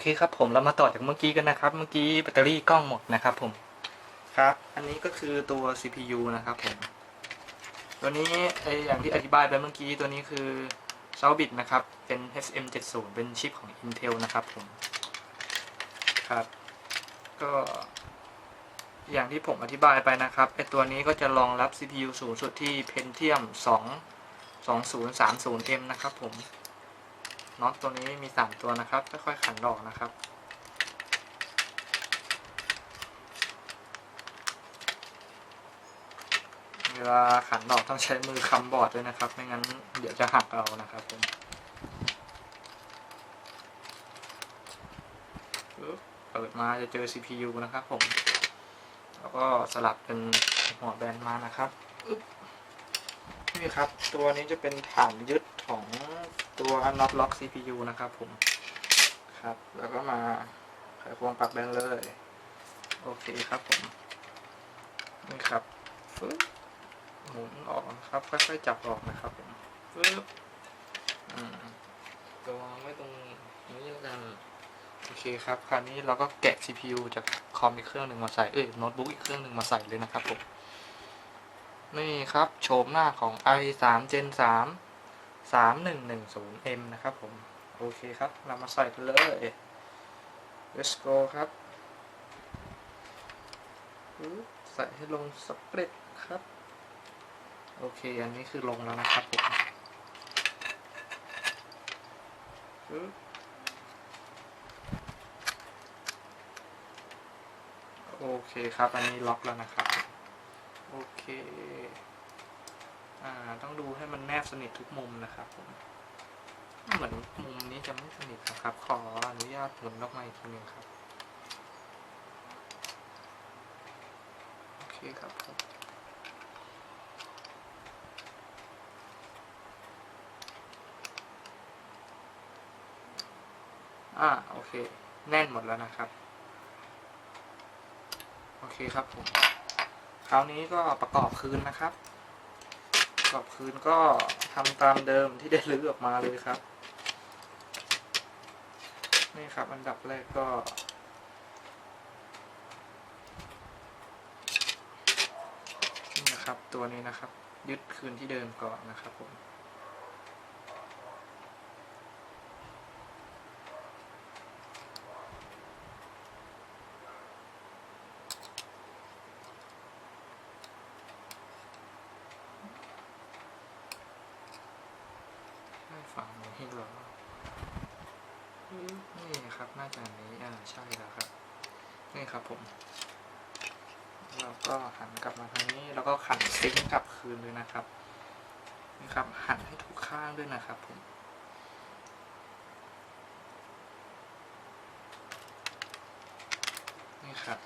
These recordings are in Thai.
เคครับผมเรามาต่อจากเมื่อกี้กันนะครับ เมื่อกี้แบตเตอรี่กล้องหมดนะครับผมครับ อันนี้ก็คือตัว CPU นะครับผมตัวนี้ไออย่างที่อธิบายไปเมื่อกี้ตัวนี้คือ s o u bit นะครับ เป็น SM70 เป็นชิปของ Intel นะครับผมครับ ก็อย่างที่ผมอธิบายไปนะครับไอตัวนี้ก็จะรองรับ CPU สูงสุดที่ Pentium 2 2030M นะครับผม น็อตตัวนี้มี 3 ตัวนะครับ ค่อยๆขันดอกนะครับ เวลาขันดอกต้องใช้มือค้ำบอร์ดด้วยนะครับ ไม่งั้นเดี๋ยวจะหักเอานะครับผมเปิดมาจะเจอ CPU นะครับผม แล้วก็สลับเป็นหัวแบนมานะครับนี่ครับ ตัวนี้จะเป็นฐานยึดของ ตัว Unlock Lock CPU นะครับผม ครับ แล้วก็มาไขควงปรับแบนเลย โอเคครับผม นี่ครับฟึ๊บหมุนออกครับ ค่อยๆจับออกนะครับผมฟึ๊บอืมตัววางไว้ตรงนี้แล้วกัน โอเคครับ คราวนี้เราก็แกะ CPU จากคอมอีกเครื่องหนึ่งมาใส่ เอ้ยโน้ตบุ๊กอีกเครื่องหนึ่งมาใส่เลยนะครับผม นี่ครับ โฉมหน้าของ i3 Gen 3 3110M นะครับผม โอเคครับ เรามาใส่กันเลย let's go ครับใส่ให้ลงสเปรดครับ โอเค อันนี้คือลงแล้วนะครับผมโอเคครับ อันนี้ล็อกแล้วนะครับ โอเค อ่าต้องดูให้มันแนบสนิททุกมุมนะครับผมเหมือนมุมนี้จะไม่สนิทนะครับ ขออนุญาตหมุนออกมาอีกทีหนึงครับโอเคครับผมอ่าโอเค แน่นหมดแล้วนะครับ โอเคครับผมคราวนี้ก็ประกอบคืนนะครับ ประกอบคืนก็ทำตามเดิมที่ได้รื้อออกมาเลยครับ นี่ครับอันดับแรกก็นี่นะครับตัวนี้นะครับ ยึดคืนที่เดิมก่อนนะครับผม ให้ฝั่งนี้ให้เหรออืม น่าจะนี้อ่าใช่แล้วครับ นี่ครับผม เราก็หันกลับมาทางนี้แล้วก็ขันซิงกลับคืนเลยนะครับ นี่ครับ หันให้ถูกข้างด้วยนะครับผมนี่ครับ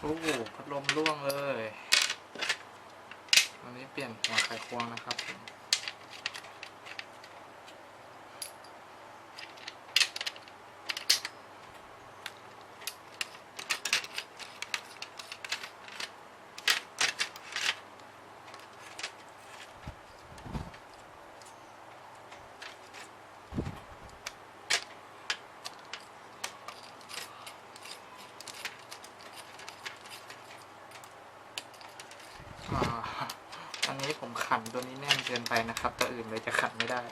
โอ้พัดลมร่วงเลย วันนี้เปลี่ยนหัวไขควงนะครับผมอ่าอั นนี้ผมขันตัวนี้แน่นเกินไปนะครับตัวอื่นเลยจะขันไม่ได้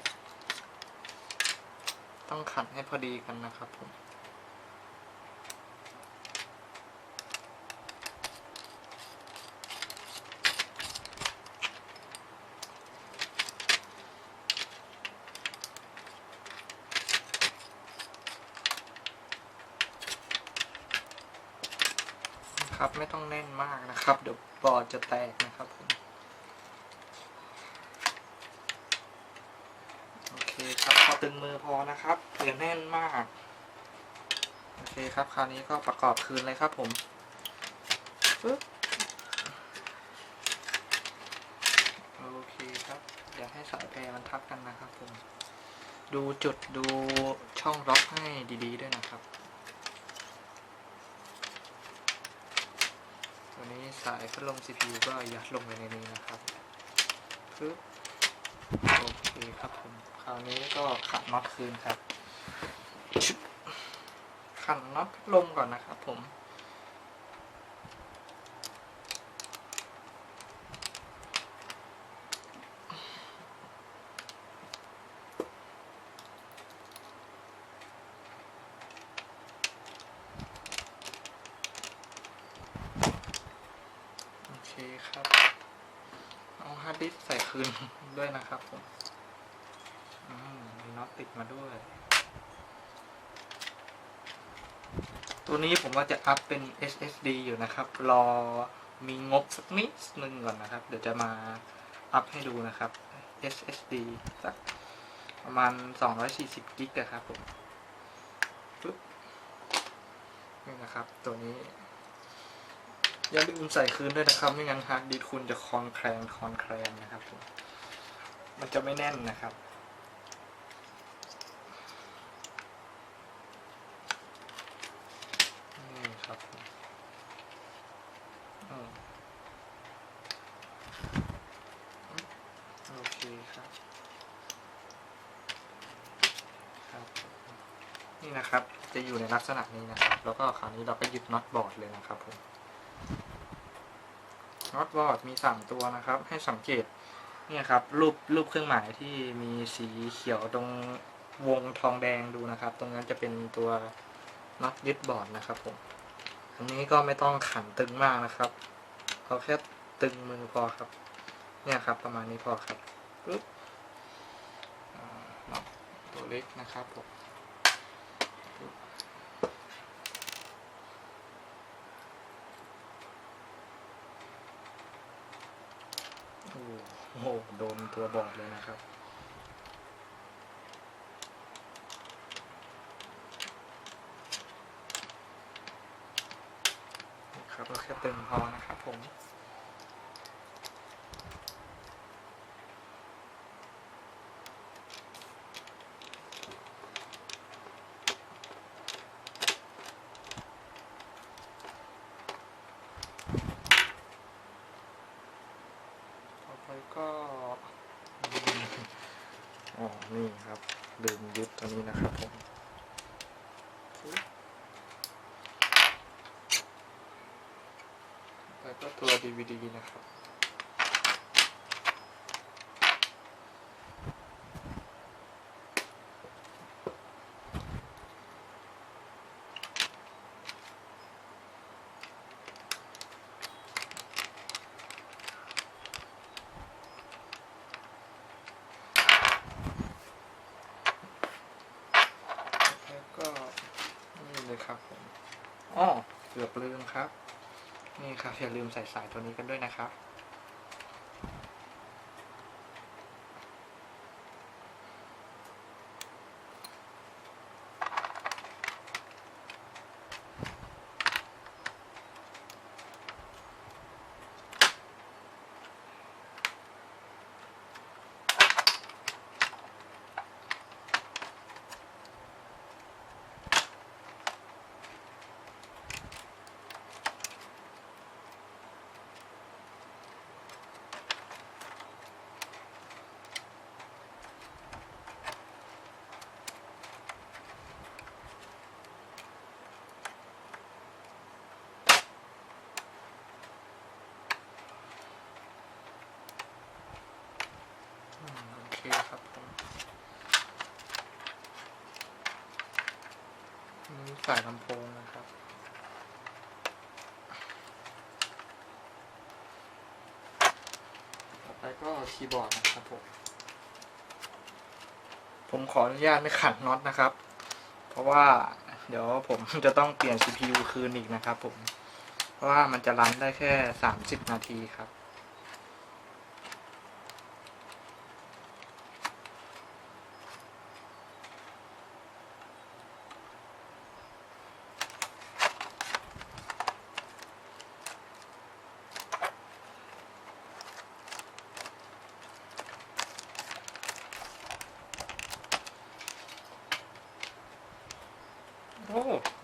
ต้องขันให้พอดีกันนะครับผมครับไม่ต้องแน่นมากนะครับ เดี๋ยวบอร์ดจะแตกนะครับผม โอเคครับพอ ตึงมือพอนะครับอย่าแน่นมาก โอเคครับ คราวนี้ก็ประกอบคืนเลยครับผมปึ๊บโอเคครับอย่าให้สายแพรมันทับกันนะครับผม ดูจุดดูช่องล็อกให้ดีๆด้วยนะครับตัวนี้สายพัดลม CPU ก็ยัดลงไปในนี้นะครับปึ๊บ โอเคครับผม คราวนี้ก็ขันน็อตคืนครับ ขันน็อตลมก่อนนะครับผม โอเคครับ เอาฮา ร์ดดิสก์ใส่คืนด้วยนะครับผมมีน็อตติดมาด้วย ตัวนี้ผมว่าจะอัพเป็น SSD อยู่นะครับ รอมีงบสักนิดนึงก่อนนะครับ เดี๋ยวจะมาอัพให้ดูนะครับ SSD สักประมาณ 240 กิกะครับผมปึ๊บนี่นะครับ ตัวนี้ อย่าลืมใส่คืนด้วยนะครับ ไม่งั้นฮาร์ดดิสคุณจะคลอนแคลนคลอนแคลนนะครับผมมันจะไม่แน่นนะครับ นี่ครับโอเคครับ ครับ นี่นะครับ จะอยู่ในลักษณะนี้นะครับ แล้วก็คราวนี้เราก็ยึดน็อตบอร์ดเลยนะครับผม อตบอร์ดมีสามตัวนะครับ ให้สังเกตเนี่ยครับรูปรูปเครื่องหมายที่มีสีเขียวตรงวงทองแดงดูนะครับ ตรงนั้นจะเป็นตัวน็อตยึดบอร์ดนะครับผมอันนี้ก็ไม่ต้องขันตึงมากนะครับเอาแค่ตึงมือพอครับ เนี่ยครับประมาณนี้พอครับปึ๊บตัวเล็กนะครับผมปึ๊บโอ้ โหโดนตัวบอดเลยนะครับ ครับเราแค่ตึงพอนะครับผม ก็อืมอ๋อนี่ครับลืมยึดตัวนี้นะครับผมแล้วก็ตัว DVD นะครับ แล้วก็นี่เลยครับผมอ๋อเกือบ ลืมครับ นี่ครับอย่าลืมใส่สายตัวนี้กันด้วยนะครับ เคครับผมนี่สายลำโพงนะครับ ต่อไปก็คีย์บอร์ดนะครับผม ผมขออนุญาตไม่ขันน็อตนะครับ เพราะว่าเดี๋ยวผมจะต้องเปลี่ยน CPU คืนอีกนะครับผม เพราะว่ามันจะรันได้แค่ 30 นาทีครับ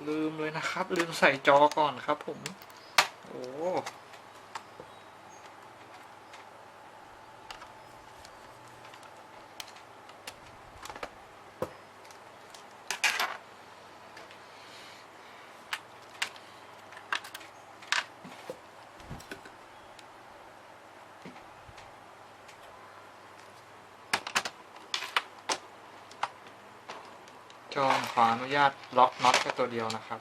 ลืมเลยนะครับ ลืมใส่จอก่อนครับผม โอ้ จองขออนุญาตล็อกน็อตแค่ตัวเดียวนะครับ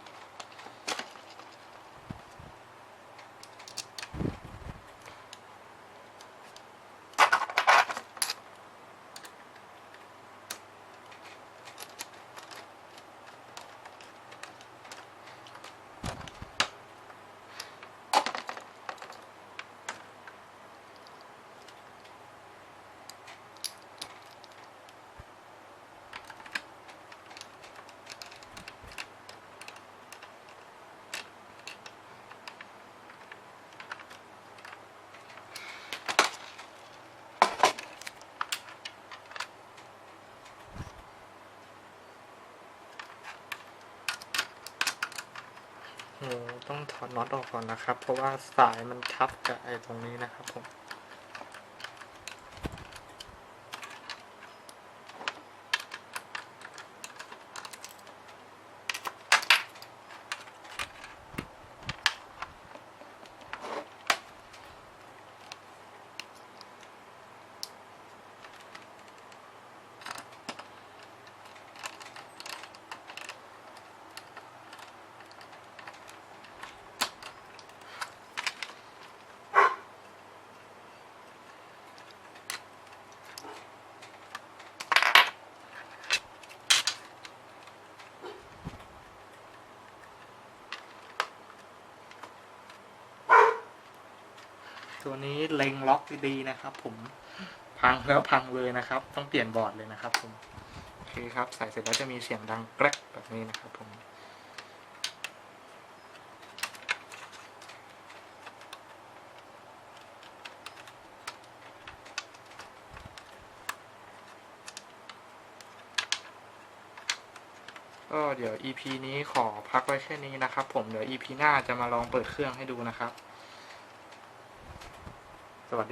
โอ้ ต้องถอดน็อตออกก่อนนะครับ เพราะว่าสายมันทับกับไอ้ตรงนี้นะครับผม ตัวนี้เล็งล็อกดีๆนะครับ ผมพังแล้วพังเลยนะครับ ต้องเปลี่ยนบอร์ดเลยนะครับ ผมโอเคครับ ใส่เสร็จแล้วจะมีเสียงดังแกรกแบบนี้นะครับ ผมก็เดี๋ยว EP นี้ขอพักไว้แค่นี้นะครับ ผมเดี๋ยว EP หน้าจะมาลองเปิดเครื่องให้ดูนะครับ สวัสดี